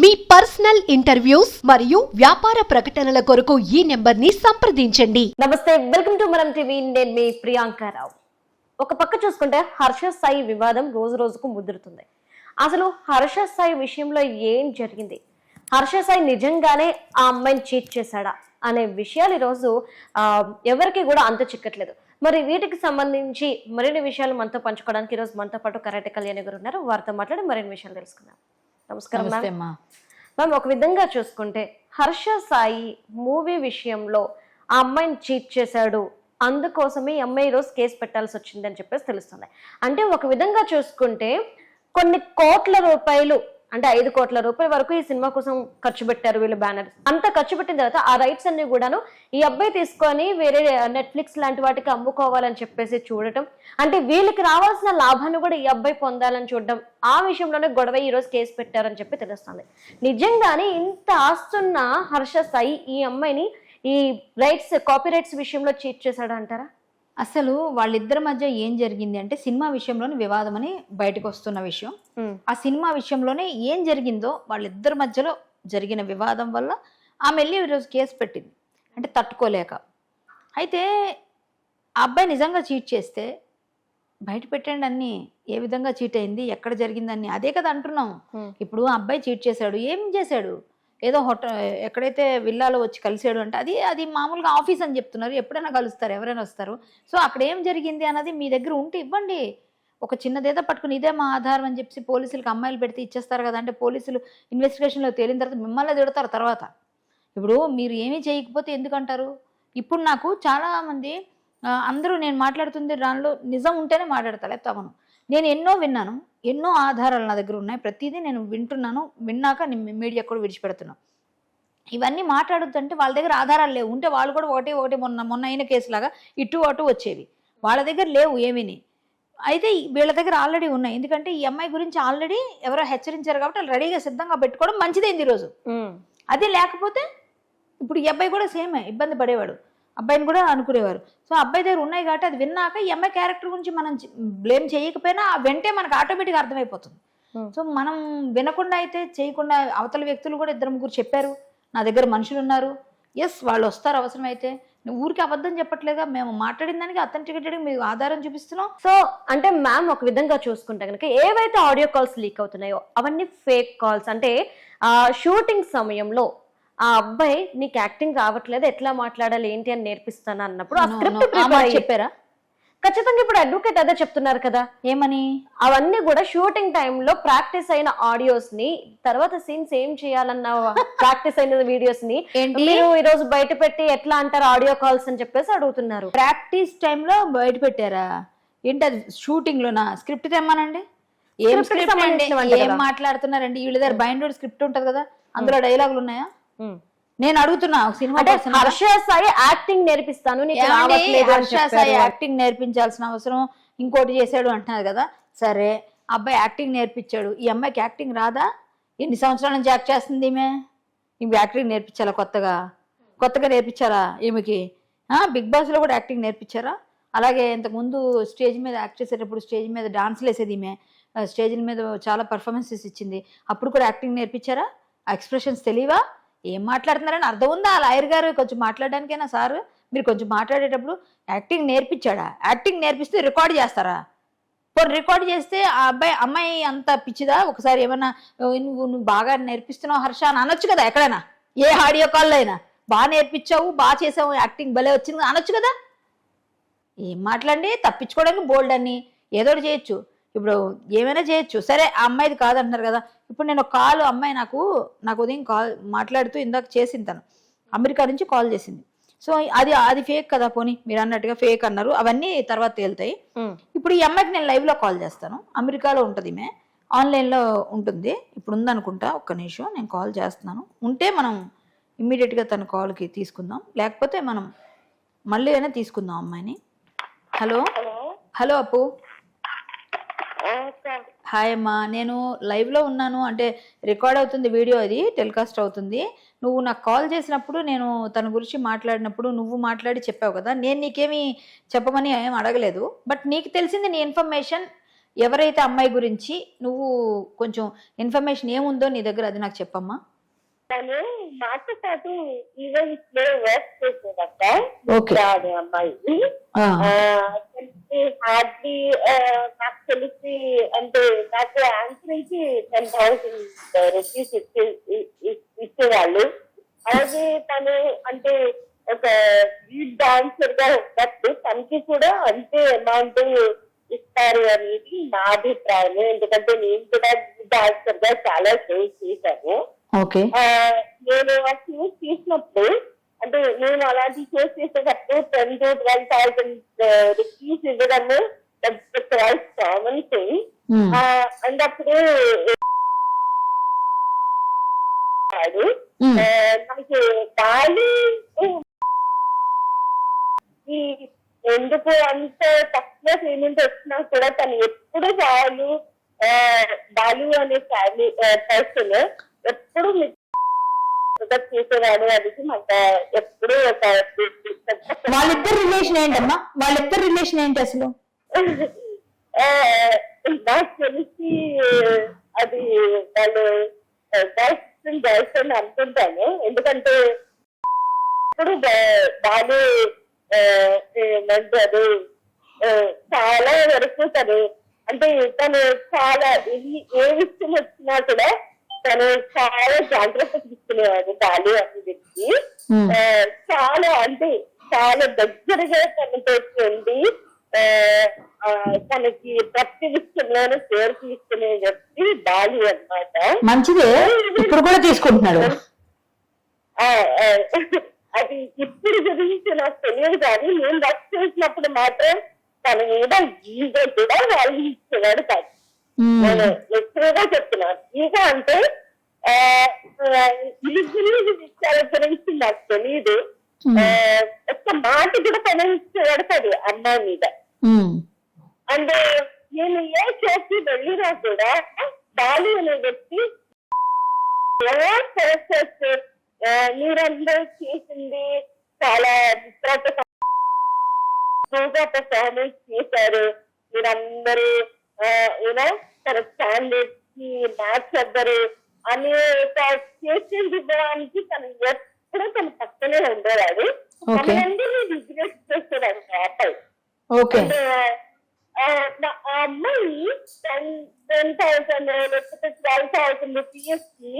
మీ personal interviews మరియు వ్యాపార ప్రకటనల కొరకు ఈ నెంబర్ని సంప్రదించండి. నమస్తే వెల్కమ్ టు మనం టీవీ. నేను మీ ప్రియాంకారావు ఒక పక్క చూసుకుంటే హర్ష సాయి వివాదం రోజు రోజుకు ముదురుతుంది. అసలు హర్ష సాయి విషయంలో ఏం జరిగింది? హర్ష సాయి నిజంగానే ఆ అమ్మాయిని చీట్ చేశాడా అనే విషయాలు ఈరోజు ఎవరికి కూడా అంత చిక్కట్లేదు. మరి వీటికి సంబంధించి మరిన్ని విషయాలు మనతో పంచుకోవడానికి ఈరోజు మనతో పాటు కరాటే కళ్యాణి గారు ఉన్నారు. వారితో మాట్లాడి మరిన్ని విషయాలు తెలుసుకుందాం. నమస్కారం మ్యామ్. ఒక విధంగా చూసుకుంటే హర్ష సాయి మూవీ విషయంలో ఆ అమ్మాయిని చీట్ చేశాడు. అందుకోసమే ఈ అమ్మాయి ఈరోజు కేసు పెట్టాల్సి వచ్చింది అని చెప్పేసి తెలుస్తుంది. అంటే ఒక విధంగా చూసుకుంటే కొన్ని కోట్ల రూపాయలు అంటే ఐదు కోట్ల రూపాయల వరకు ఈ సినిమా కోసం ఖర్చు పెట్టారు వీళ్ళు బ్యానర్. అంత ఖర్చు పెట్టిన తర్వాత ఆ రైట్స్ అన్ని కూడాను ఈ అబ్బాయి తీసుకొని వేరే నెట్ఫ్లిక్స్ లాంటి వాటికి అమ్ముకోవాలని చెప్పేసి చూడటం. అంటే వీళ్ళకి రావాల్సిన లాభాన్ని కూడా ఈ అబ్బాయి పొందాలని చూడడం. ఆ విషయంలోనే గొడవ ఈ రోజు కేసు పెట్టారని చెప్పి తెలుస్తుంది. నిజంగానే ఇంత ఆస్తున్న హర్ష సాయి ఈ అమ్మాయిని ఈ రైట్స్ కాపీ రైట్స్ విషయంలో చీట్ చేశాడు అంటారా అసలు వాళ్ళిద్దరి మధ్య ఏం జరిగింది అంటే సినిమా విషయంలోనే వివాదం అని బయటకు వస్తున్న విషయం ఆ సినిమా విషయంలోనే ఏం జరిగిందో వాళ్ళిద్దరి మధ్యలో జరిగిన వివాదం వల్ల ఆమె వెళ్ళి ఈరోజు కేసు పెట్టింది. అంటే తట్టుకోలేక. అయితే ఆ అబ్బాయి నిజంగా చీట్ చేస్తే బయట పెట్టండి అన్ని ఏ విధంగా చీట్ అయింది ఎక్కడ జరిగిందని అదే కదా అంటున్నాం. ఇప్పుడు ఆ అబ్బాయి చీట్ చేశాడు ఏం చేశాడు? ఏదో హోటల్ ఎక్కడైతే విల్లాలో వచ్చి కలిసాడు అంటే అది అది మామూలుగా ఆఫీస్ అని చెప్తున్నారు. ఎప్పుడైనా కలుస్తారు ఎవరైనా వస్తారు. సో అక్కడ ఏం జరిగింది అన్నది మీ దగ్గర ఉంటే ఇవ్వండి. ఒక చిన్నదేదో పట్టుకుని ఇదే మా ఆధారం అని చెప్పి పోలీసులకు అమ్మాయిలు పెడితే ఇచ్చేస్తారు కదా అంటే పోలీసులు ఇన్వెస్టిగేషన్లో తేలిన తర్వాత మిమ్మల్ని తిడతారు తర్వాత. ఇప్పుడు మీరు ఏమీ చేయకపోతే ఎందుకంటారు? ఇప్పుడు నాకు చాలామంది అందరూ నేను మాట్లాడుతుంది దానిలో నిజం ఉంటేనే మాట్లాడతా లేకపోతే నేను ఎన్నో విన్నాను ఎన్నో ఆధారాలు నా దగ్గర ఉన్నాయి. ప్రతిదీ నేను వింటున్నాను విన్నాక నేను మీడియా కూడా విడిచిపెడుతున్నాను. ఇవన్నీ మాట్లాడొద్దంటే వాళ్ళ దగ్గర ఆధారాలు లేవు. ఉంటే వాళ్ళు కూడా ఒకటి ఒకటి మొన్న మొన్న అయిన కేసులాగా ఇటు అటు వచ్చేవి. వాళ్ళ దగ్గర లేవు ఏమీని. అయితే వీళ్ళ దగ్గర ఆల్రెడీ ఉన్నాయి. ఎందుకంటే ఈ అమ్మాయి గురించి ఆల్రెడీ ఎవరో హెచ్చరించారు కాబట్టి వాళ్ళు రెడీగా సిద్ధంగా పెట్టుకోవడం మంచిదైంది ఈరోజు. అది లేకపోతే ఇప్పుడు ఈ అబ్బాయి కూడా సేమే ఇబ్బంది పడేవాడు. అబ్బాయిని కూడా అనుకునేవారు. సో అబ్బాయి దగ్గర ఉన్నాయి కాబట్టి అది విన్నాక ఈ అమ్మాయి క్యారెక్టర్ గురించి మనం బ్లేమ్ చేయకపోయినా వెంటే మనకు ఆటోమేటిక్గా అర్థమైపోతుంది. Hmm. సో మనం వినకుండా అయితే చేయకుండా అవతల వ్యక్తులు కూడా ఇద్దరు ముగ్గురు చెప్పారు నా దగ్గర మనుషులు ఉన్నారు. ఎస్ వాళ్ళు వస్తారు అవసరమైతే. ఊరికి అబద్ధం చెప్పట్లేదా? మేము మాట్లాడిన దానికి అథెంటికేటెడ్ మీకు ఆధారం చూపిస్తున్నాం. సో అంటే మ్యామ్ ఒక విధంగా చూసుకుంటే కనుక ఏవైతే ఆడియో కాల్స్ లీక్ అవుతున్నాయో అవన్నీ ఫేక్ కాల్స్ అంటే షూటింగ్ సమయంలో ఆ అబ్బాయి నీకు యాక్టింగ్ రావట్లేదు ఎట్లా మాట్లాడాలి ఏంటి అని నేర్పిస్తాను అన్నప్పుడు ఆ స్క్రిప్ట్ మాట చెప్పారా? ఖచ్చితంగా ఇప్పుడు అడ్వకేట్ అదే చెప్తున్నారు కదా. ఏమని? అవన్నీ కూడా షూటింగ్ టైంలో ప్రాక్టీస్ అయిన ఆడియోస్ని తర్వాత సీన్స్ ఏం చేయాలన్న ప్రాక్టీస్ అయిన వీడియోస్ని మీరు ఈ రోజు బయట పెట్టి ఎట్లా అంటారు ఆడియో కాల్స్ అని చెప్పేసి అడుగుతున్నారు. ప్రాక్టీస్ టైంలో బయట పెట్టారా? ఏంటి అది షూటింగ్ లోనా? స్క్రిప్ట్ తెమ్మనండి? ఏం స్క్రిప్ట్. మాట్లాడుతున్నారండి? వీళ్ళ దగ్గర బైండోడ్ స్క్రిప్ట్ ఉంటది కదా అందులో డైలాగులు ఉన్నాయా? నేను అడుగుతున్నా సినిమా. హర్ష సాయి యాక్టింగ్ నేర్పిస్తాను హర్ష సాయి. యాక్టింగ్ నేర్పించాల్సిన అవసరం ఇంకోటి చేశాడు అంటున్నారు కదా. సరే అబ్బాయి యాక్టింగ్ నేర్పించాడు. ఈ అమ్మాయికి యాక్టింగ్ రాదా? ఎన్ని సంవత్సరాల నుంచి యాక్ట్ చేస్తుంది ఈమె? ఈమె యాక్టింగ్ నేర్పించాలా కొత్తగా? కొత్తగా నేర్పించారా ఈమెకి? ఆ, బిగ్ బాస్లో కూడా యాక్టింగ్ నేర్పించారా? అలాగే ఇంతకుముందు స్టేజ్ మీద యాక్ట్ చేసేటప్పుడు స్టేజ్ మీద డాన్స్లు వేసేది ఈమె. స్టేజ్ మీద చాలా పర్ఫార్మెన్సెస్ ఇచ్చింది. అప్పుడు కూడా యాక్టింగ్ నేర్పించారా? ఎక్స్ప్రెషన్స్ తెలియవా? ఏం మాట్లాడుతున్నారని అర్థం ఉందా? ఆ లాయర్ గారు కొంచెం మాట్లాడడానికైనా సార్? మీరు కొంచెం మాట్లాడేటప్పుడు యాక్టింగ్ నేర్పించాడా? యాక్టింగ్ నేర్పిస్తే రికార్డ్ చేస్తారా? పోనీ రికార్డ్ చేస్తే ఆ అబ్బాయి అమ్మాయి అంత పిచ్చిదా? ఒకసారి ఏమైనా నువ్వు నువ్వు బాగా నేర్పిస్తున్నావు హర్ష అని అనొచ్చు కదా ఎక్కడైనా? ఏ ఆడియో కాల్లో అయినా? బాగా నేర్పించావు బాగా చేసావు యాక్టింగ్ భలే వచ్చింది అనొచ్చు కదా? ఏం మాట్లాడండి తప్పించుకోవడానికి బోల్డ్ అని ఏదో ఒకటి చేయొచ్చు. ఇప్పుడు ఏమైనా చేయొచ్చు. సరే ఆ అమ్మాయిది కాదంటున్నారు కదా. ఇప్పుడు నేను కాల్ అమ్మాయి నాకు నాకు ఉదయం కాల్ మాట్లాడుతూ ఇందాక చేసింది తను. అమెరికా నుంచి కాల్ చేసింది. సో అది అది ఫేక్ కదా పోనీ. మీరు అన్నట్టుగా ఫేక్ అన్నారు. అవన్నీ తర్వాత తేలుతాయి. ఇప్పుడు ఈ అమ్మాయికి నేను లైవ్లో కాల్ చేస్తాను. అమెరికాలో ఉంటుంది ఈమె. ఆన్లైన్లో ఉంటుంది. ఇప్పుడు ఉందనుకుంటా ఒక్క నిమిషం. నేను కాల్ చేస్తున్నాను. ఉంటే మనం ఇమ్మీడియట్గా తన కాల్కి తీసుకుందాం. లేకపోతే మనం మళ్ళీ అయినా తీసుకుందాం అమ్మాయిని. హలో? హలో అప్పు? హాయ్ అమ్మా నేను లైవ్లో ఉన్నాను. అంటే రికార్డ్ అవుతుంది వీడియో అది టెలికాస్ట్ అవుతుంది. నువ్వు నాకు కాల్ చేసినప్పుడు నేను తన గురించి మాట్లాడినప్పుడు నువ్వు మాట్లాడి చెప్పావు కదా. నేను నీకేమి చెప్పమని ఏం అడగలేదు. బట్ నీకు తెలిసింది నీ ఇన్ఫర్మేషన్ ఎవరైతే అమ్మాయి గురించి నువ్వు కొంచెం ఇన్ఫర్మేషన్ ఏముందో నీ దగ్గర అది నాకు చెప్పమ్మా. తను మాతో పాటు ఈవెంట్స్లో వర్క్ చేసేదక్క రాదు అమ్మాయి. హార్డ్లీ నాకు తెలిసి అంటే నాకు యాంకరింగ్ టెన్ థౌసండ్ రూపీస్ ఇచ్చే ఇచ్చేవాళ్ళు. అలాగే తను అంటే ఒక లీడ్ డాన్సర్గా ఉన్నప్పుడు తనకి కూడా అంతే అమౌంట్ ఇస్తారు అనేది నా అభిప్రాయం ఎందుకంటే నేను కూడా డాన్సర్గా చాలా షోస్ చేశాను. ఓకే. నేను షూస్ తీసినప్పుడు అంటే నేను అలాంటి షూస్ చేసేటప్పుడు ten two twelve thousand rupees ఇవ్వడము క్వైట్ కామన్ థింగ్ అండ్ అప్పుడు మనకి ఖాళీ ఈ ఎందుకు అంత తక్కువ పేమెంట్ వచ్చినా కూడా తను ఎప్పుడు బాలు ఆ, బాలు అనే ఫ్యామిలీ పర్సన్ ఎప్పుడు మీకు చేసేవాడు మాకు ఎప్పుడు ఒక వాళ్ళిద్దరు రిలేషన్ ఏంటమ్మా? వాళ్ళిద్దరు రిలేషన్ ఏంటి అసలు? నాకు తెలిసి అది వాళ్ళు ఫ్రెండ్ గర్ల్ ఫ్రెండ్ అనుకుంటాను. ఎందుకంటే ఇప్పుడు ఏమంటారు ఆ, చాలా వరకు తను అంటే తను చాలా ఏ విషయం వచ్చినా కూడా తను చాలా జాగ్రత్త తీసుకునేవాడు బాలు అనే. ఆ, చాలా అంటే చాలా దగ్గరగా తనతో ఉండి తనకి ప్రతి విషయంలోనూ షేర్ తీసుకునే వ్యక్తి బాలు అన్నమాట మంచిదే ఇప్పుడు కూడా తీసుకుంటున్నాడు అది ఇప్పుడు గురించి నాకు తెలియదు కానీ నేను వర్క్ చేసినప్పుడు మాత్రం తన మీద ఈగో కూడా వాళ్ళు ఇచ్చేవాడు కాదు. నేను ఎక్కువగా చెప్తున్నాను. ఈగ అంటే ఈ గురించి విషయాల గురించి నాకు తెలియదు ఒక్క మాట కూడా పనిచేవాడు కాదు అమ్మాయి మీద. అండ్ నేను ఏ షోకి వెళ్ళినా కూడా బాలు అనే వ్యక్తి ఎలా మీరందరూ చేసింది చాలా ఎక్కువగా పర్ఫార్మెన్స్ చేశారు. మీరందరూ యూనో తన స్టాండర్డ్స్కి మ్యాచ్ అవ్వరు అనే ఒక చేసింది ఇవ్వడానికి తను ఎప్పుడూ తన పక్కనే ఉండేవాడు. మనందరినీ రిగ్రెట్ చేసేవాడు ఆ అబ్బాయి ఆ, అమ్మాయి టెన్ టెన్ థౌసండ్ లేకపోతే ట్వెల్వ్ థౌసండ్ రూపీస్కి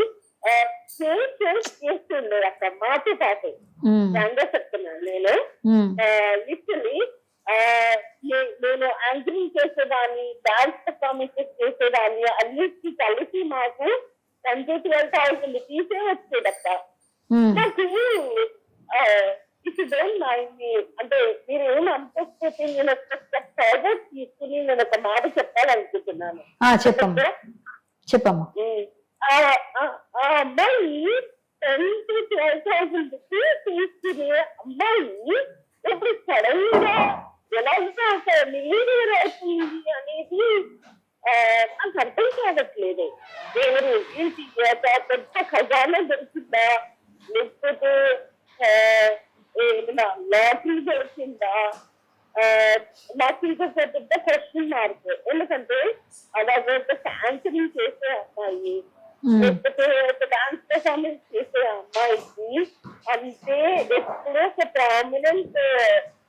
చేసి చేస్తుండే అక్కడ మాతో పాటు. దాంట్లో చెప్తున్నాను నేను. లిటరలీ నేను యాంకరింగ్ చేసేదాన్ని డాన్స్ పర్ఫార్మెన్సెస్ చేసేదాన్ని అన్నిటికీ కలిసి మాకు టెన్ టు ట్వెల్వ్ థౌసండ్ రూపీసే వచ్చేదక్క. నాకు ఇఫ్ డోంట్ మైండ్ అంటే మీరు ఏం అనుకోకపోతే నేను ఒక ఫర్దర్ తీసుకుని నేను ఒక మాట చెప్పాలనుకుంటున్నాను. చెప్పమ్మా. చెప్పమ్మా. ఆ అమ్మాయి ten two twelve thousand rupees తీసుకునే అమ్మాయి ఇప్పుడు సడన్గా ఎలాగా ఒక అవుతుంది అనేది నాకు అర్థం కావట్లేదు ఎవరు ఏంటి పెద్ద ఖజానా దొరుకుతుందా లేకపోతే ఆ, లాటరీ దొరికిందా ఆ, నాకు ఇంకొక పెద్ద క్వశ్చన్ మార్క్ ఎందుకంటే అలాగే ఒక యాంకరింగ్ చేసే అమ్మాయి లేకపోతే ఒక డాన్స్ పర్ఫార్మెన్స్ చేసే అమ్మాయికి అంటే ఎప్పుడో ఒక ప్రామినెంట్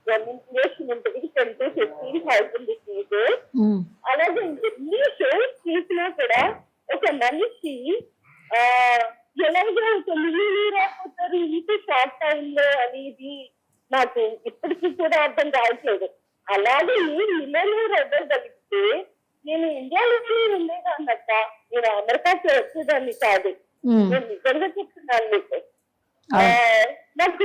రెమ్యునరేషన్ ఉంటుంది టెన్ ఫిఫ్టీన్ థౌసండ్ రూపీస్. అలాగే ఎన్ని షోస్ చేసినా కూడా ఒక మనిషి ఆ ఎలాగో ఒక అయిపోతారు ఇంత షార్ట్ టైం లో అనేది నాకు ఇప్పటికీ కూడా అర్థం కావట్లేదు. అలాగే ఈ మిలీనియర్ అవ్వగలిగితే నేను ఇండియాలోనే ఉండేదాన్నక్క. నేను అమెరికాకి వచ్చేదాన్ని కాదు. నేను నిజంగా చెప్తున్నాను మీకు. నాకు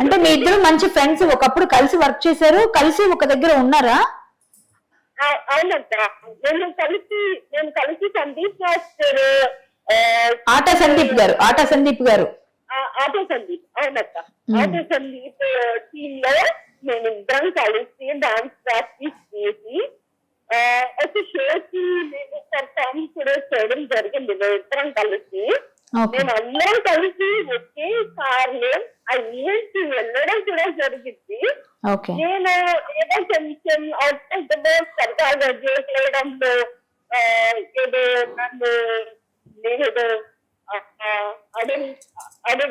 అంటే మీ ఇద్దరు మంచి ఫ్రెండ్స్ ఒకప్పుడు కలిసి వర్క్ చేశారు కలిసి ఒక దగ్గర ఉన్నారా? అవునక్క నేను కలిసి నేను కలిసి సందీప్ మాస్టర్ ఆటా సందీప్ గారు ఆటా సందీప్ గారు. ఆటో సందీప్ అవునక్క ఆటో సందీప్ టీమ్లో మేము ఇద్దరం కలిసి డాన్స్ ప్రాక్టీస్ చేసి ఒక షోకి మేము కూడా చేయడం జరిగింది. మేము ఇద్దరం కలిసి. మేము అందరం కలిసి ఒకే కార్లో ఆ ఈవెంట్ వెళ్ళడం కూడా జరిగింది. నేను ఏదో కొంచెం అవుతుందో సరదాగా చేయడంలో ఏదో నన్ను నేనేదో అదే అదే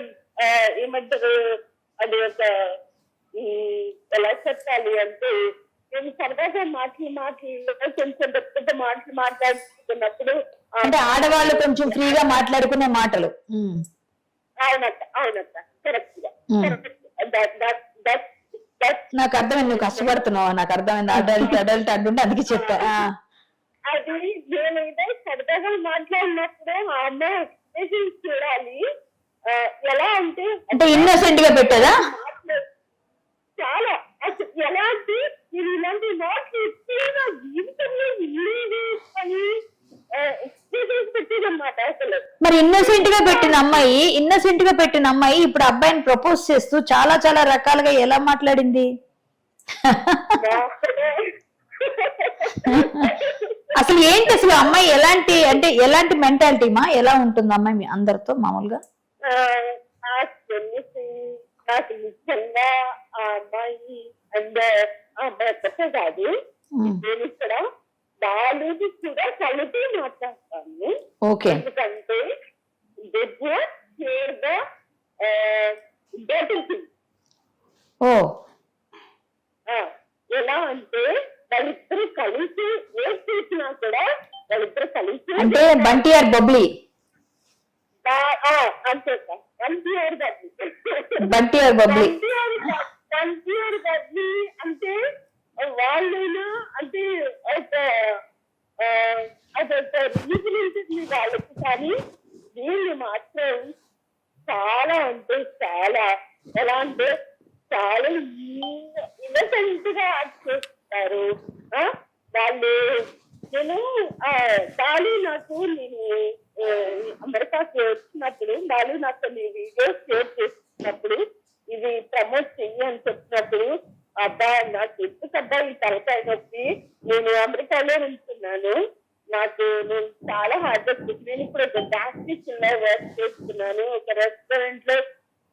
ఏమంటారు అది ఒక ఎలా చెప్పాలి అంటే సరదాగా మాటలు మాటలు కొంచెం పెద్ద పెద్ద మాటలు మాట్లాడుతున్నప్పుడు ఆ, అంటే ఆడవాళ్ళు కొంచెం ఫ్రీగా మాట్లాడుకునే మాటలు. ఉమ్. అవునక్క అవునక్క కరెక్ట్గా. Correct that that that that నాకు అర్థమైంది నువ్వు కష్టపడుతున్నావు? నాకు అర్థమైంది అడల్ట్ అడల్ట్ అంటుంటే అందుకే చెప్పా. ఆ. అది నేనైతే సరదాగా మాట్లాడినప్పుడు ఆ అమ్మాయి ఎక్స్ప్రెషన్స్ చూడాలి. ఎలా అంటే అంటే ఇన్నోసెంట్గా పెట్టేదా? చాలా. అసలు ఎలా అంటే మీరు ఇలాంటి మాటలు ఇస్తే నా జీవితంలో వినలేదు అని ఎక్స్ప్రెషన్స్ పెట్టేదన్నమాట అసలు. మరి ఇన్నోసెంట్గా పెట్టిన అమ్మాయి ఇన్నోసెంట్గా పెట్టిన అమ్మాయి ఇప్పుడు అబ్బాయిని ప్రపోజ్ చేస్తూ చాలా చాలా రకాలుగా ఎలా మాట్లాడింది? అసలు ఏంటి అసలు అమ్మాయి ఎలాంటి అంటే ఎలాంటి మెంటాలిటీ మా? ఎలా ఉంటుంది అమ్మాయి మీ అందరితో మామూలుగా? నాకు నిజంగా ఆ అమ్మాయి అండ్ ఆ అమ్మాయి ఒక్కటే కాదు. నేను ఇక్కడ బాలుది కూడా కలిపి మాట్లాడతాను ఎందుకంటే దివ్య షేర్ ద ఓ. ఎలా అంటే వాళ్ళిద్దరు కలిసి ఏ చేసినా కూడా వాళ్ళిద్దరు కలిసి అంటే బంటి ఆర్ బబ్లీ అంతే సార్. ఎన్టీఆర్ గారి బంటి ఆర్ బబ్లీ. ఎన్టీఆర్ గారిని అంటే వాళ్ళైనా అంటే ఒక అదొక రీజన్ ఉంటుంది వాళ్ళకి కానీ వీళ్ళు మాత్రం చాలా అంటే చాలా ఎలా అంటే చాలా ఇన్నసెంట్గా యాక్ట్ చేస్తారు వాళ్ళు నేను ఆ, బాలు నాకు నేను అమెరికాకి వచ్చినప్పుడు బాలు నాకు కొన్ని వీడియోస్ షేర్ చేసినప్పుడు ఇది ప్రమోట్ చెయ్యి అని చెప్పినప్పుడు అబ్బా నాకు ఎందుకబ్బా ఈ తలకాయ నొప్పి? నేను అమెరికాలో ఉంటున్నాను. నాకు నేను చాలా హార్డ్ వర్క్ నేను ఇప్పుడు ఒక లో వర్క్ చేస్తున్నాను. ఒక రెస్టారెంట్లో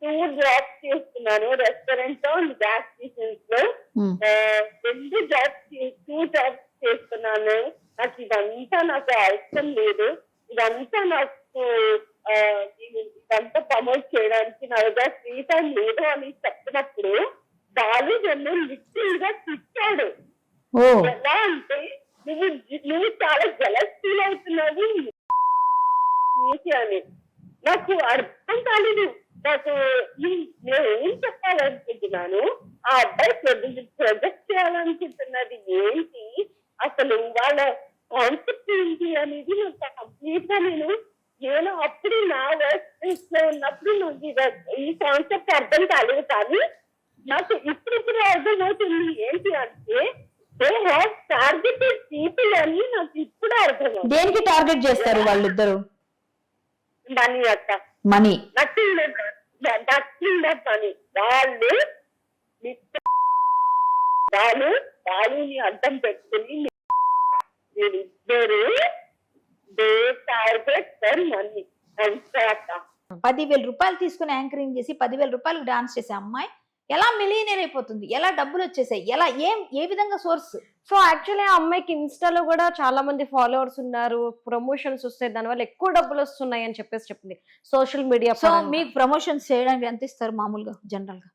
టూ జాబ్స్ చేస్తున్నాను. రెస్టారెంట్లో గ్యాస్ స్టేషన్స్లో రెండు జాబ్స్ టూ జాబ్స్ చేస్తున్నాను. నాకు ఇదంతా నాకు అవసరం లేదు. ఇదంతా నాకు ఇదంతా ప్రమోట్ చేయడానికి నా దగ్గర ఫ్రీ టైం లేదు అని చెప్పినప్పుడు బాలు నన్ను లిటిల్గా తిట్టాడు ఎలా అంటే నువ్వు నువ్వు చాలా జలస్ ఫీల్ అవుతున్నావు. అని. నాకు అర్థం కాలేదు. నాకు నేను ఏం చెప్పాలనుకుంటున్నాను? ఆ అబ్బాయి ప్రొజెక్ట్ చేయాలనుకుంటున్నది ఏంటి? అసలు వాళ్ళ కాన్సెప్ట్ ఏంటి అనేది నాకు కంప్లీట్గా నేను నేను అప్పుడు నా వర్క్లో ఉన్నప్పుడు ఇది- ఈ కాన్సెప్ట్ అర్థం కాలేదు కానీ నాకు ఇప్పుడు ఇప్పుడు అర్థమవుతుంది. ఏంటి అంటే దే హ్యావ్ టార్గెటెడ్ పీపుల్ అని నాకు ఇప్పుడు అర్థమవుతుంది. దేనికి టార్గెట్ చేస్తారు వాళ్ళిద్దరు? మనీ అక్క. మనీ నథింగ్ నథింగ్ మనీ వాళ్ళు వాళ్ళు వాళ్ళని అడ్డం పెట్టుకుని దే అక్క పదివేల రూపాయలు తీసుకుని యాంకరింగ్ చేసి పదివేల రూపాయలకు డాన్స్ చేసే అమ్మాయి ఎలా మిలియనర్ అయిపోతుంది? ఎలా డబ్బులు వచ్చేసాయి? ఎలా ఏం ఏ విధంగా సోర్స్ సో యాక్చువల్లీ ఆ అమ్మాయికి ఇన్స్టాలో కూడా చాలా మంది ఫాలోవర్స్ ఉన్నారు. ప్రమోషన్స్ వస్తాయి. దానివల్ల ఎక్కువ డబ్బులు వస్తున్నాయి అని చెప్పేసి చెప్పింది. సోషల్ మీడియా సో మీకు ప్రమోషన్స్ చేయడానికి ఎంత ఇస్తారు మామూలుగా జనరల్గా?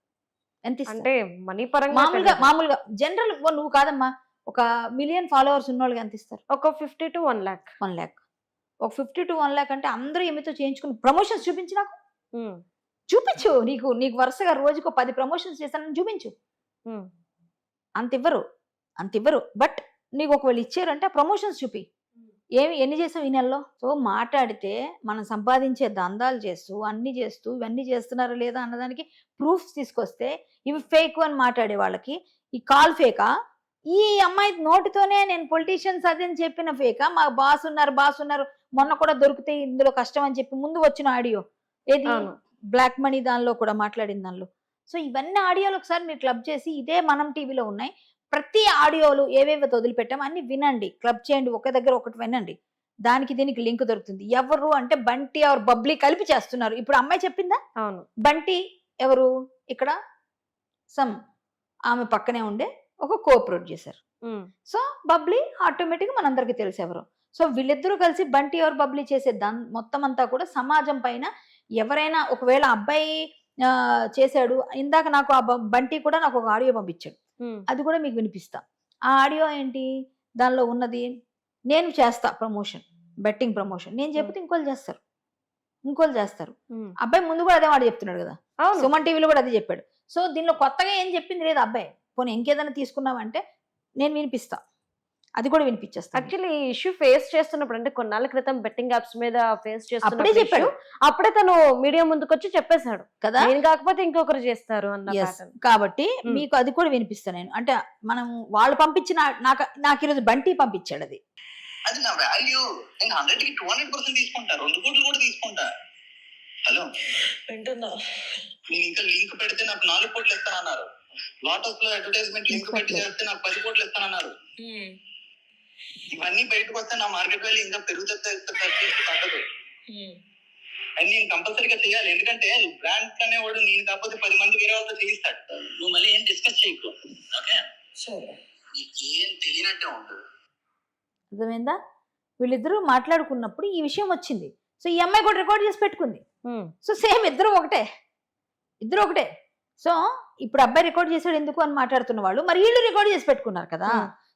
ఎంత ఇస్తారు? అంటే మనీ పరంగా మామూలుగా. మామూలుగా జనరల్ నువ్వు కాదమ్మా. ఒక మిలియన్ ఫాలోవర్స్ ఉన్న వాళ్ళకి ఎంత ఇస్తారు? ఒక fifty two one lakh one lakh ఒక ఫిఫ్టీ టు వన్ ల్యాక్ అంటే అందరూ ఏమితో చేయించుకుని ప్రమోషన్స్ చూపించు నాకు. చూపించు. నీకు నీకు వరుసగా రోజుకు పది ప్రమోషన్స్ చేస్తానని చూపించు. అంత ఇవ్వరు అంత ఇవ్వరు బట్ నీకు ఒకవేళ ఇచ్చారంటే ప్రమోషన్స్ చూపి. ఏమి ఎన్ని చేసావు ఈ నెలలో? సో మాట్లాడితే మనం సంపాదించే దందాలు చేస్తూ అన్ని చేస్తూ ఇవన్నీ చేస్తున్నారా లేదా అన్నదానికి ప్రూఫ్స్ తీసుకొస్తే ఇవి ఫేక్ అని మాట్లాడే వాళ్ళకి ఈ కాల్ ఫేకా ఈ అమ్మాయి నోటితోనే నేను పొలిటీషియన్స్ అది అని చెప్పిన ఫేకా మా బాస్ ఉన్నారు బాస్ ఉన్నారు. మొన్న కూడా దొరికితే ఇందులో కష్టం అని చెప్పి ముందు వచ్చిన ఆడియో. ఏది. బ్లాక్ మనీ దానిలో కూడా మాట్లాడిన దానిలో. సో ఇవన్నీ ఆడియోలు ఒకసారి మీరు క్లబ్ చేసి ఇదే మనం టీవీలో ఉన్నాయి. ప్రతి ఆడియోలు ఏవేవో వదిలిపెట్టాం అన్ని వినండి. క్లబ్ చేయండి ఒక దగ్గర ఒకటి వినండి. దానికి దీనికి లింక్ దొరుకుతుంది. ఎవరు అంటే బంటి ఆర్ బబ్లీ కలిపి చేస్తున్నారు. ఇప్పుడు అమ్మాయి చెప్పిందా? అవును. బంటి ఎవరు? ఇక్కడ సమ్ ఆమె పక్కనే ఉండే ఒక కో ప్రొడ్యూసర్ సో బబ్లీ ఆటోమేటిక్గా మనందరికీ తెలిసి ఎవరు. సో వీళ్ళిద్దరూ కలిసి బంటి ఎవరు బబ్లీ చేసే దాన్ మొత్తం అంతా కూడా సమాజం పైన ఎవరైనా ఒకవేళ అబ్బాయి చేశాడు ఇందాక నాకు ఆ బంటి కూడా నాకు ఒక ఆడియో పంపించాడు. అది కూడా మీకు వినిపిస్తా. ఆ ఆడియో ఏంటి? దానిలో ఉన్నది నేను చేస్తా ప్రమోషన్ బెట్టింగ్ ప్రమోషన్. నేను చెప్తే ఇంకోళ్ళు చేస్తారు. ఇంకోళ్ళు చేస్తారు. అబ్బాయి ముందు కూడా అదే వాడు చెప్తున్నాడు కదా. సుమన్ టీవీలో కూడా అదే చెప్పాడు. సో దీనిలో కొత్తగా ఏం చెప్పింది లేదు అబ్బాయి. పోనీ ఇంకేదైనా తీసుకున్నామంటే నేను వినిపిస్తా. అది కూడా వినిపించేస్తా యాక్చువల్లీ ఈ ఇష్యూ ఫేస్ చేస్తున్నప్పుడు అంటే కొన్నాళ్ళ క్రితం బెట్టింగ్ యాప్స్ మీద ఫేస్ అప్పుడే చేస్తున్నప్పుడు చెప్పాడు అప్పుడే తను మీడియా ముందుకు వచ్చి చెప్పేశాడు. కదా? నేను కాకపోతే ఇంకొకరు చేస్తారు అన్న. కాబట్టి Hmm. మీకు అది కూడా వినిపిస్తా నేను. అంటే మనం వాళ్ళు పంపించిన నాకు నాకు ఈరోజు బంటి పంపించాడు అది. అది నా వాల్యూ నేను హండ్రెడ్కి టూ హండ్రెడ్ పర్సెంట్ తీసుకుంటా. రెండు కోట్లు కూడా తీసుకుంటా. హలో? వింటున్నా. నేను ఇంకా లింక్ పెడితే నాకు నాలుగు కోట్లు ఇస్తానన్నారు. లాటస్లో అడ్వర్టైజ్మెంట్ లింక్ పెట్టి చేస్తే నాకు పది కోట్లు ఇస్తానన్నారు. ఉమ్, ఇవన్నీ బయటకు వస్తే నా మార్కెట్ వాల్యూ ఇంకా పెరుగుతుంది తగ్గదు. అండ్ నేను కంపల్సరీగా చేయాలి ఎందుకంటే బ్రాండ్ అనేవాడు నేను కాకపోతే పది మంది వేరే వాళ్ళతో చేయిస్తాడు. నువ్వు మళ్ళీ ఏం డిస్కస్ చేయకు. ఓకే? నీకేం తెలియనట్టే ఉంటుంది అర్థమైందా? వీళ్ళిద్దరూ మాట్లాడుకున్నప్పుడు ఈ విషయం వచ్చింది. సో ఈ అమ్మాయి కూడా రికార్డ్ చేసి పెట్టుకుంది. సో సేమ్ ఇద్దరు ఒకటే. ఇద్దరు ఒకటే. సో ఇప్పుడు అబ్బాయి రికార్డ్ చేశాడు ఎందుకు అని మాట్లాడుతున్న వాళ్ళు. మరి వీళ్ళు రికార్డ్ చేసి పెట్టుకున్నారు కదా.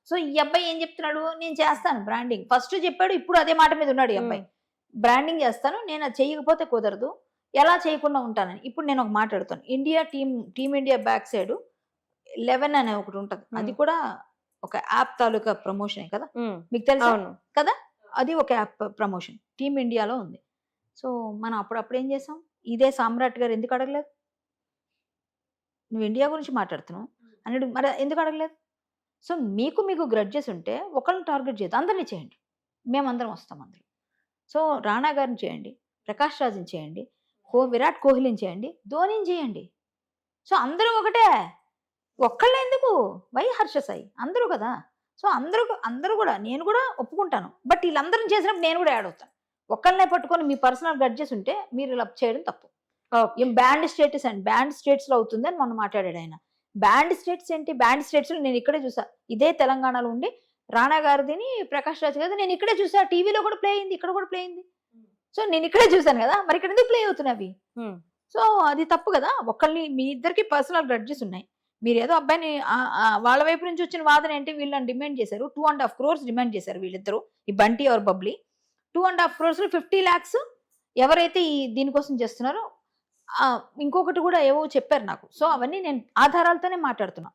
సో ఈ అబ్బాయి ఏం చెప్తున్నాడు? నేను చేస్తాను బ్రాండింగ్ ఫస్ట్ చెప్పాడు ఇప్పుడు అదే మాట మీద ఉన్నాడు ఈ అబ్బాయి. బ్రాండింగ్ చేస్తాను నేను అది చేయకపోతే కుదరదు. ఎలా చేయకుండా ఉంటానని. ఇప్పుడు నేను ఒక మాట్లాడుతాను India team team India back side eleven అనే ఒకటి ఉంటుంది. అది. కూడా ఒక యాప్ తాలూకా ప్రమోషనే కదా? మీకు తెలుసా? అవును. అది ఒక యాప్ ప్రమోషన్ టీమ్ ఇండియాలో ఉంది. సో మనం అప్పుడప్పుడు ఏం చేసాం? ఇదే సామ్రాట్ గారు ఎందుకు అడగలేదు? నువ్వు ఇండియా గురించి మాట్లాడుతున్నావు. అని మరి ఎందుకు అడగలేదు? సో మీకు మీకు గ్రడ్జెస్ ఉంటే ఒకరిని టార్గెట్ చేయదు అందరినీ చేయండి. మేమందరం వస్తాం అందరూ సో రాణా గారిని చేయండి ప్రకాష్ రాజ్ని చేయండి కో విరాట్ కోహ్లీని చేయండి ధోనిని చేయండి. సో అందరూ ఒకటే. ఒక్కళ్ళే ఎందుకు? వై హర్ష సాయి? అందరూ కదా? సో అందరూ అందరూ కూడా నేను కూడా ఒప్పుకుంటాను. బట్ వీళ్ళందరం చేసినప్పుడు నేను కూడా యాడ్ అవుతాను ఒక్కళ్ళనే పట్టుకొని మీ పర్సనల్ గడ్జెస్ ఉంటే మీరు ఇలా చేయడం తప్పు. ఏం బ్యాండ్ స్టేటస్ అండ్ బ్యాండ్ స్టేట్స్లో అవుతుంది అని మొన్న మాట్లాడాడు ఆయన. బ్యాండ్ స్టేట్స్ ఏంటి? బ్యాండ్ స్టేట్స్ నేను ఇక్కడే చూసా. ఇదే తెలంగాణలో ఉండి రాణా గారిదిని ప్రకాష్ రాజ్ గారిది నేను ఇక్కడే చూసా. టీవీలో కూడా ప్లే అయింది ఇక్కడ కూడా ప్లే అయింది. సో నేను ఇక్కడే చూసాను కదా మరి ఇక్కడ ఎందుకు ప్లే అవుతున్నాయి అవి? ఉమ్, సో అది తప్పు కదా. ఒకళ్ళని మీ ఇద్దరికి పర్సనల్ గ్రడ్జెస్ ఉన్నాయి. మీరు ఏదో అబ్బాయిని వాళ్ళ వైపు నుంచి వచ్చిన వాదన ఏంటి? వీళ్ళని డిమాండ్ చేశారు. Two and half crores demand చేశారు వీళ్ళిద్దరు ఈ Bunty Aur Babli. Two and half crores fifty lakhs ఎవరైతే ఈ దీనికోసం చేస్తున్నారో ఇంకొకటి కూడా ఏవో చెప్పారు నాకు. సో అవన్నీ నేను ఆధారాలతోనే మాట్లాడుతున్నా.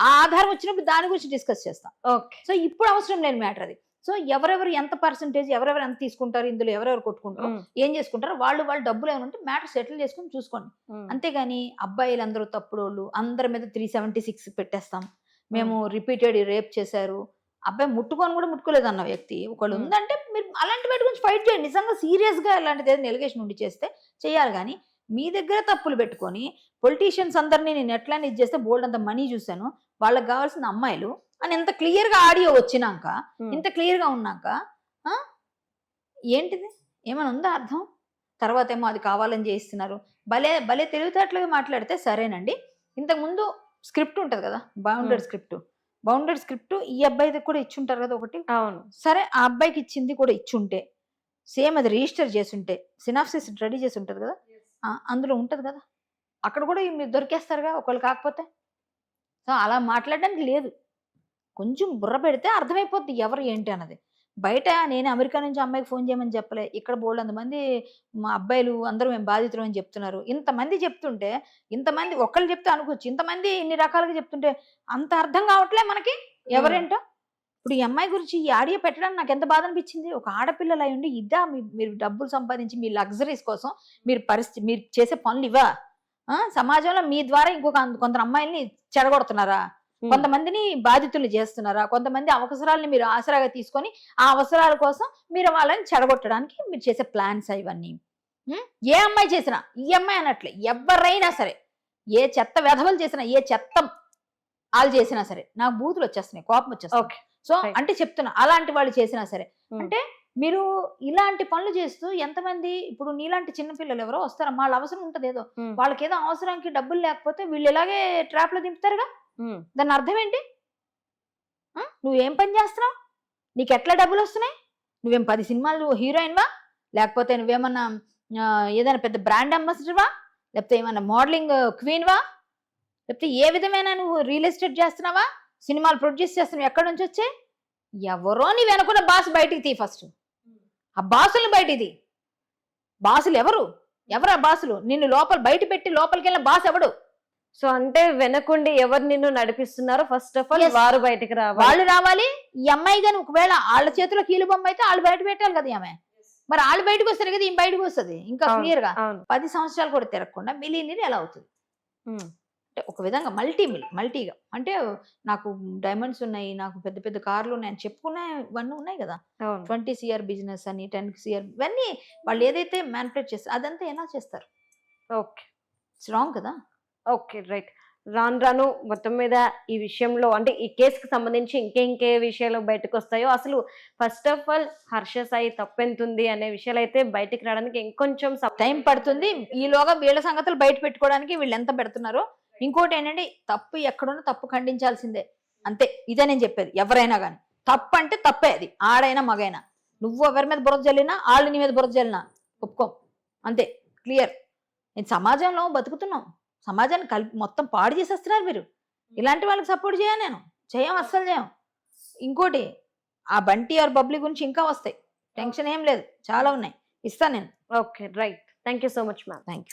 ఆ ఆధారం వచ్చినప్పుడు దాని గురించి డిస్కస్ చేస్తాం. ఓకే. సో ఇప్పుడు అవసరం లేని మ్యాటర్ అది. సో ఎవరెవరు ఎంత పర్సంటేజ్ ఎవరెవరు ఎంత తీసుకుంటారు ఇందులో ఎవరెవరు కొట్టుకుంటారు ఏం చేసుకుంటారు వాళ్ళు వాళ్ళు డబ్బులు ఏమైనా ఉంటే మ్యాటర్ సెటిల్ చేసుకొని చూసుకోండి. అంతేగాని అబ్బాయిలు అందరూ తప్పుడోళ్ళు అందరి మీద త్రీ సెవెంటీ సిక్స్ పెట్టేస్తాం. మేము. రిపీటెడ్ రేప్ చేశారు. అబ్బాయి ముట్టుకొని కూడా ముట్టుకోలేదు అన్న వ్యక్తి. ఒకళ్ళు. ఉందంటే మీరు అలాంటి వాటి గురించి ఫైట్ చేయండి. నిజంగా సీరియస్గా ఇలాంటిది ఏదైనా ఎలిగేషన్ ఉండి చేస్తే చేయాలి కానీ మీ దగ్గర తప్పులు పెట్టుకొని పొలిటీషియన్స్ అందరినీ నేను ఎట్లా ఇది చేస్తే బోల్డ్ అంత మనీ చూశాను. వాళ్ళకి కావాల్సిన అమ్మాయిలు అని ఇంత క్లియర్గా ఆడియో వచ్చినాక ఉమ్. ఇంత క్లియర్గా ఉన్నాక? ఏంటిది? ఏమైనా ఉందా అర్థం? తర్వాత ఏమో అది కావాలని చేయిస్తున్నారు. భలే భలే తెలివితేటలుగా మాట్లాడితే సరేనండి. ఇంతకు ముందు స్క్రిప్ట్ ఉంటుంది కదా బౌండెడ్ స్క్రిప్ట్ బౌండెడ్ స్క్రిప్ట్ ఈ అబ్బాయిది కూడా ఇచ్చుంటారు కదా ఒకటి? అవును. సరే ఆ అబ్బాయికి ఇచ్చింది కూడా ఇచ్చుంటే సేమ్ అది రిజిస్టర్ చేసుంటే సినాప్సిస్ రెడీ చేసి ఉంటుంది కదా? అందులో ఉంటుంది కదా. అక్కడ కూడా మీరు దొరికేస్తారుగా ఒకళ్ళు కాకపోతే. సో అలా మాట్లాడడానికి లేదు. కొంచెం బుర్ర పెడితే అర్థమైపోద్ది ఎవరు ఏంటి అన్నది. బయట నేను అమెరికా నుంచి అమ్మాయికి ఫోన్ చేయమని చెప్పలే. ఇక్కడ బోల్డ్ మంది మా అబ్బాయిలు అందరూ మేము బాధితులు అని చెప్తున్నారు. ఇంతమంది చెప్తుంటే ఇంతమంది ఒకళ్ళు చెప్తే అనుకోవచ్చు. ఇంతమంది ఇన్ని రకాలుగా చెప్తుంటే అంత అర్థం కావట్లే మనకి. ఎవరేంటో? ఇప్పుడు ఈ అమ్మాయి గురించి ఈ ఆడియో పెట్టడానికి నాకు ఎంత బాధ అనిపించింది ఒక ఆడపిల్లలు అయి ఉండి ఇద్దా మీరు డబ్బులు సంపాదించి మీ లగ్జరీస్ కోసం మీరు పరిస్థితి మీరు చేసే పనులు ఇవా? ఆ, సమాజంలో మీ ద్వారా ఇంకొక కొంత అమ్మాయిల్ని చెడగొడుతున్నారా? కొంతమందిని బాధితులు చేస్తున్నారా? కొంతమంది అవసరాలని మీరు ఆసరాగా తీసుకొని ఆ అవసరాల కోసం మీరు వాళ్ళని చెడగొట్టడానికి మీరు చేసే ప్లాన్స్ ఇవన్నీ? ఏ అమ్మాయి చేసినా ఈ అమ్మాయి అన్నట్లే ఎవరైనా సరే ఏ చెత్త వ్యధవలు చేసినా ఏ చెత్త వాళ్ళు చేసినా సరే నాకు బూతులు వచ్చేస్తున్నాయి కోపం వచ్చేస్తాయి ఓకే. సో. అంటే చెప్తున్నా అలాంటి వాళ్ళు చేసినా సరే. ఉం. అంటే మీరు ఇలాంటి పనులు చేస్తూ ఎంతమంది ఇప్పుడు నీలాంటి చిన్న పిల్లలు ఎవరో వస్తారమ్మా వాళ్ళ అవసరం ఉంటుంది ఏదో. ఉం. వాళ్ళకి ఏదో అవసరానికి డబ్బులు లేకపోతే వీళ్ళు ఇలాగే ట్రాప్లో దింపుతారుగా? ఉమ్, దాని అర్థం ఏంటి? నువ్వేం పని చేస్తున్నావు? నీకు ఎట్లా డబ్బులు వస్తున్నాయి? నువ్వేం పది సినిమాలు హీరోయిన్వా? లేకపోతే నువ్వేమన్నా ఏదైనా పెద్ద బ్రాండ్ అంబాసిడర్వా? లేకపోతే ఏమన్నా మోడలింగ్ క్వీన్వా? లేకపోతే ఏ విధమైన నువ్వు రియల్ ఎస్టేట్ చేస్తున్నావా? సినిమాలు ప్రొడ్యూస్ చేస్తున్నావు ఎక్కడి నుంచి వచ్చే? ఎవరో నీ వెనుకున్న బాస్ బయటికి తీ ఫస్ట్. ఆ బాసులు బయటికి తీ. బాసులు ఎవరు? ఎవరు ఆ బాసులు? నిన్ను లోపల బయట పెట్టి లోపలికి వెళ్ళిన బాస్ ఎవడు? సో అంటే వెనకుండి ఎవరు నిన్ను నడిపిస్తున్నారో ఫస్ట్ ఆఫ్ ఆల్. వారు బయటికి రావాలి. వాళ్ళు రావాలి. ఈ అమ్మాయి కానీ ఒకవేళ వాళ్ళ చేతిలో కీలు బొమ్మ అయితే వాళ్ళు బయట పెట్టాలి కదా ఈ ఆమె మరి వాళ్ళు బయటకు వస్తారు కదా ఈమె బయటకు వస్తుంది. ఇంకా క్లియర్గా పది సంవత్సరాలు కూడా తిరగకుండా మిలీనియర్ ఎలా అవుతుంది? అంటే ఒక విధంగా మల్టీ మిల్ మల్టీగా. అంటే నాకు డైమండ్స్ ఉన్నాయి నాకు పెద్ద పెద్ద కార్లు ఉన్నాయి అని చెప్పుకునే ఇవన్నీ ఉన్నాయి కదా. ట్వంటీ సిఆర్ బిజినెస్ అని టెన్ సిఆర్ ఇవన్నీ వాళ్ళు ఏదైతే మ్యానిపులేట్ చేస్తారు అదంతా ఎలా చేస్తారు? ఓకే. ఇట్స్ రాంగ్ కదా? Okay right. రాను రాను మొత్తం మీద ఈ విషయంలో అంటే ఈ కేసుకి సంబంధించి ఇంకే ఇంకే విషయాలు బయటకు వస్తాయో అసలు first of all Harsha Sai తప్పెంతుంది అనే విషయాలు అయితే బయటికి రావడానికి ఇంకొంచెం టైం పడుతుంది. ఈలోగా వీళ్ళ సంగతులు బయట పెట్టుకోవడానికి వీళ్ళు ఎంత పెడుతున్నారో ఇంకోటి ఏంటంటే తప్పు ఎక్కడున్నా తప్పు ఖండించాల్సిందే. అంతే ఇదే నేను చెప్పేది ఎవరైనా కానీ తప్పు అంటే తప్పే అది ఆడైనా మగైనా. నువ్వు ఎవరి మీద బురద జల్లినా వాళ్ళు నీ మీద బురద జల్లినా. ఒప్పుకో. అంతే క్లియర్. నేను సమాజంలో బతుకుతున్నాం. సమాజాన్ని కలిపి మొత్తం పాడు చేసేస్తున్నారు మీరు. ఇలాంటి వాళ్ళకి సపోర్ట్ చేయ నేను. చేయం అస్సలు చేయం ఇంకోటి ఆ బంటి ఆర్ బబ్లీ గురించి ఇంకా వస్తాయి. టెన్షన్ ఏం లేదు చాలా ఉన్నాయి. ఇస్తాను నేను. Okay right. Thank you so much ma'am. Thank you